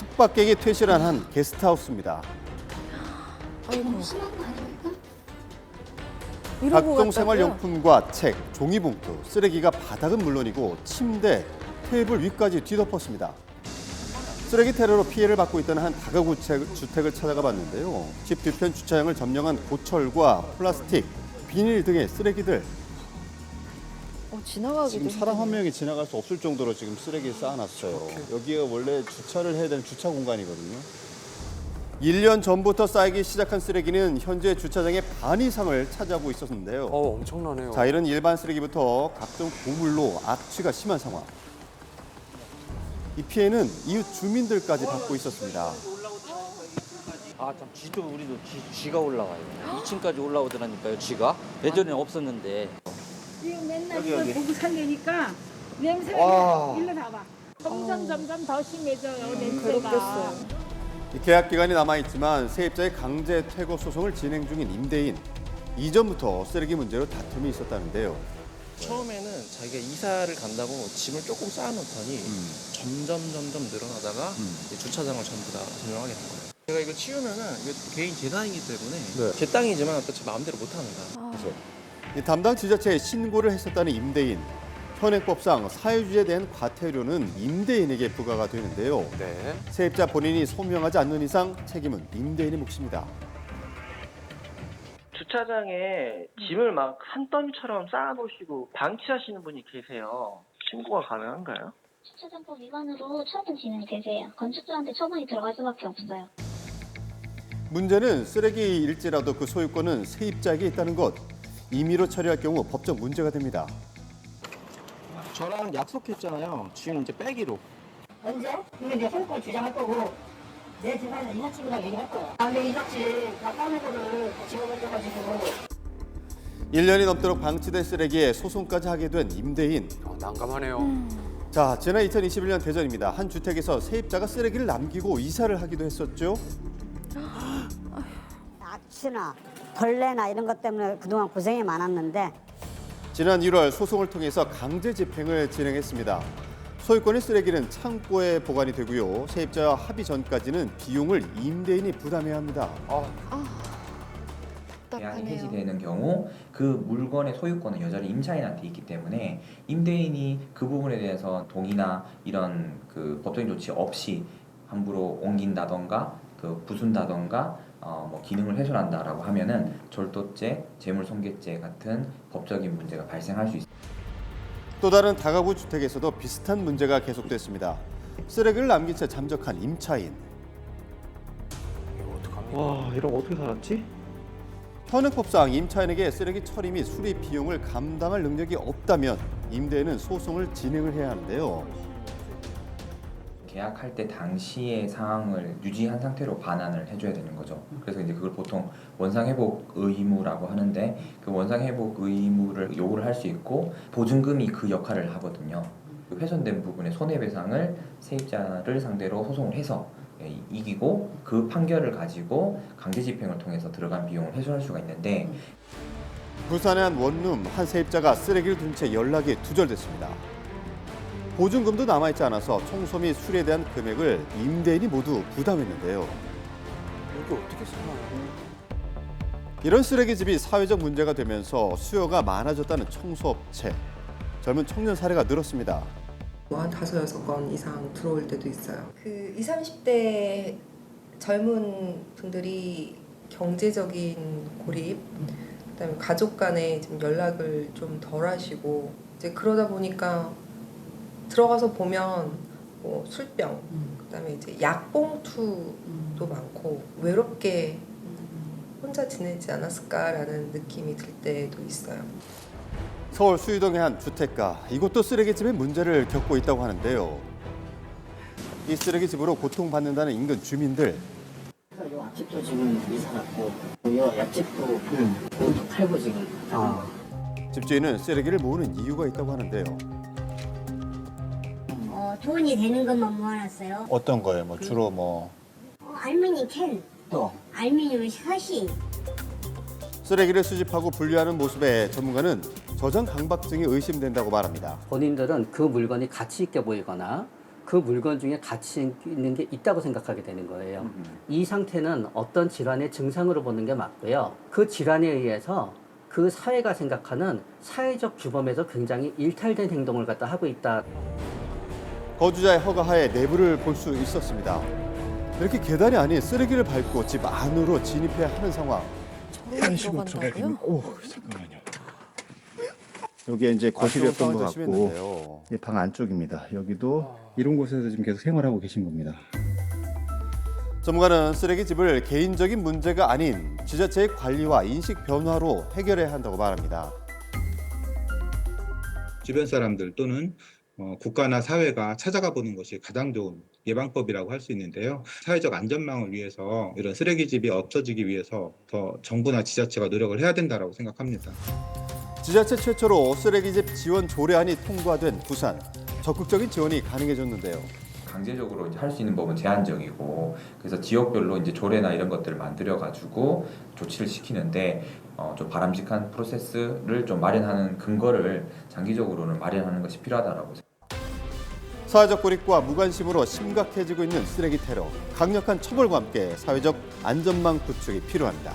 숙박객이 퇴실한 한 게스트하우스입니다. 아이고, 심한 거 아닙니까? 이러고 각종 갔다고요? 생활용품과 책, 종이봉투, 쓰레기가 바닥은 물론이고 침대, 테이블 위까지 뒤덮었습니다. 쓰레기 테러로 피해를 받고 있던 한 다가구 체- 주택을 찾아가 봤는데요. 집 뒤편 주차장을 점령한 고철과 플라스틱, 비닐 등의 쓰레기들. 어, 지나가기도 지금 사람 한. 명이 지나갈 수 없을 정도로 지금 쓰레기 쌓아놨어요. 여기가 원래 주차를 해야 되는 주차 공간이거든요. 1년 전부터 쌓이기 시작한 쓰레기는 현재 주차장의 반 이상을 차지하고 있었는데요. 어 엄청나네요. 자, 이런 일반 쓰레기부터 각종 고물로 악취가 심한 상황. 이 피해는 이웃 주민들까지 받고 있었습니다. 아, 참 쥐도 우리도 쥐, 쥐가 올라와요. 2층까지 올라오더라니까요, 쥐가. 예전에 없었는데. 지금 맨날 여기, 이걸 여기. 보고 살려니까 냄새가 와. 일로 나봐. 점점 점점 더 심해져요 냄새가. 괴롭겠어요. 이 계약 기간이 남아 있지만 세입자의 강제 퇴거 소송을 진행 중인 임대인. 이전부터 쓰레기 문제로 다툼이 있었다는데요. 처음에는 자기가 이사를 간다고 짐을 조금 쌓아놓더니 점점 점점 늘어나다가 이제 주차장을 전부 다 점령하게 된 거예요. 제가 이거 치우면은 이거 개인 재산이기 때문에 네. 제 땅이지만 또 제 마음대로 못 하는 거야. 아, 이 담당 지자체에 신고를 했었다는 임대인. 현행법상 사유지에 대한 과태료는 임대인에게 부과가 되는데요. 네. 세입자 본인이 소명하지 않는 이상 책임은 임대인의 몫입니다. 주차장에 짐을 막 산더미처럼 쌓아놓으시고 방치하시는 분이 계세요. 신고가 가능한가요? 주차장법 위반으로 처분 진행이 되세요. 건축주한테 처분이 들어갈 수밖에 없어요. 문제는 쓰레기일지라도 그 소유권은 세입자에게 있다는 것. 임의로 처리할 경우 법적 문제가 됩니다. 저랑 약속했잖아요. 짐 이제 빼기로. 언제? 근데 내 소유권 주장할 거고 내 집안에 이삿짐이랑 얘기할 거야. 아, 근데 이삿짐 나 까는 거를 집어던져가지고 1년이 넘도록 방치된 쓰레기에 소송까지 하게 된 임대인. 어, 난감하네요. 자, 지난 2021년 대전입니다. 한 주택에서 세입자가 쓰레기를 남기고 이사를 하기도 했었죠. 악취나 벌레나 이런 것 때문에 그동안 고생이 많았는데 지난 1월 소송을 통해서 강제 집행을 진행했습니다. 소유권의 쓰레기는 창고에 보관이 되고요. 세입자와 합의 전까지는 비용을 임대인이 부담해야 합니다. 계약이 답답하네요. 해지되는 경우 그 물건의 소유권은 여전히 임차인한테 있기 때문에 임대인이 그 부분에 대해서 동의나 이런 그 법적인 조치 없이 함부로 옮긴다던가 그 부순다던가 어, 뭐 기능을 훼손한다라고 하면은 절도죄, 재물손괴죄 같은 법적인 문제가 발생할 수 있습니다. 또 다른 다가구 주택에서도 비슷한 문제가 계속됐습니다. 쓰레기를 남긴 채 잠적한 임차인. 이거 어떡합니까? 와, 이러면 어떻게 살았지? 현행법상 임차인에게 쓰레기 처리 및 수리 비용을 감당할 능력이 없다면 임대인은 소송을 진행을 해야 하는데요. 계약할 때 당시의 상황을 유지한 상태로 반환을 해줘야 되는 거죠. 그래서 이제 그걸 보통 원상 회복 의무라고 하는데 그 원상 회복 의무를 요구를 할 수 있고 보증금이 그 역할을 하거든요. 그 훼손된 부분의 손해배상을 세입자를 상대로 소송을 해서 예, 이기고 그 판결을 가지고 강제 집행을 통해서 들어간 비용을 회수할 수가 있는데 부산의 한 원룸 한 세입자가 쓰레기를 둔 채 연락이 두절됐습니다. 보증금도 남아있지 않아서 청소 및 수리에 대한 금액을 임대인이 모두 부담했는데요. 여기 어떻게 살아요? 이런 쓰레기집이 사회적 문제가 되면서 수요가 많아졌다는 청소업체. 젊은 청년 사례가 늘었습니다. 뭐 한 다섯 여섯 건 이상 들어올 때도 있어요. 그 20, 30대 젊은 분들이 경제적인 고립, 그다음에 가족 간에 좀 연락을 좀 덜 하시고 이제 그러다 보니까 들어가서 보면 뭐 술병, 그다음에 이제 약봉투도 많고 외롭게 혼자 지내지 않았을까라는 느낌이 들 때도 있어요. 서울 수유동의 한 주택가. 이곳도 쓰레기집의 문제를 겪고 있다고 하는데요. 이 쓰레기집으로 고통받는다는 인근 주민들. 요 앞집도 지금 이사 갔고 요 옆집도 그것도 팔고 지금 집주인은 쓰레기를 모으는 이유가 있다고 하는데요. 어, 돈이 되는 것만 모아놨어요. 어떤 거예요? 뭐 주로 뭐 어, 알루미늄 캔, 또 알루미늄 샷이 쓰레기를 수집하고 분류하는 모습에 전문가는 저장 강박증이 의심된다고 말합니다. 본인들은 그 물건이 가치 있게 보이거나 그 물건 중에 가치 있는 게 있다고 생각하게 되는 거예요. 이 상태는 어떤 질환의 증상으로 보는 게 맞고요. 그 질환에 의해서 그 사회가 생각하는 사회적 규범에서 굉장히 일탈된 행동을 갖다 하고 있다. 거주자의 허가하에 내부를 볼 수 있었습니다. 이렇게 계단이 아닌 쓰레기를 밟고 집 안으로 진입해야 하는 상황. 저런 식으로 들어간다고요? 오 잠깐만요. 여기에 이제 거실이었던 것 아, 좀 같고. 이 방 안쪽입니다. 여기도 이런 곳에서 지금 계속 생활하고 계신 겁니다. 전문가는 쓰레기집을 개인적인 문제가 아닌 지자체의 관리와 인식 변화로 해결해야 한다고 말합니다. 주변 사람들 또는 어, 국가나 사회가 찾아가 보는 것이 가장 좋은 예방법이라고 할 수 있는데요. 사회적 안전망을 위해서 이런 쓰레기집이 없어지기 위해서 더 정부나 지자체가 노력을 해야 된다고 생각합니다. 지자체 최초로 쓰레기집 지원 조례안이 통과된 부산. 적극적인 지원이 가능해졌는데요. 강제적으로 이제 할 수 있는 법은 제한적이고 그래서 지역별로 이제 조례나 이런 것들을 만들어 가지고 조치를 시키는데 어, 좀 바람직한 프로세스를 좀 마련하는 근거를 장기적으로는 마련하는 것이 필요하다라고 생각합니다. 사회적 고립과 무관심으로 심각해지고 있는 쓰레기 테러. 강력한 처벌과 함께 사회적 안전망 구축이 필요합니다.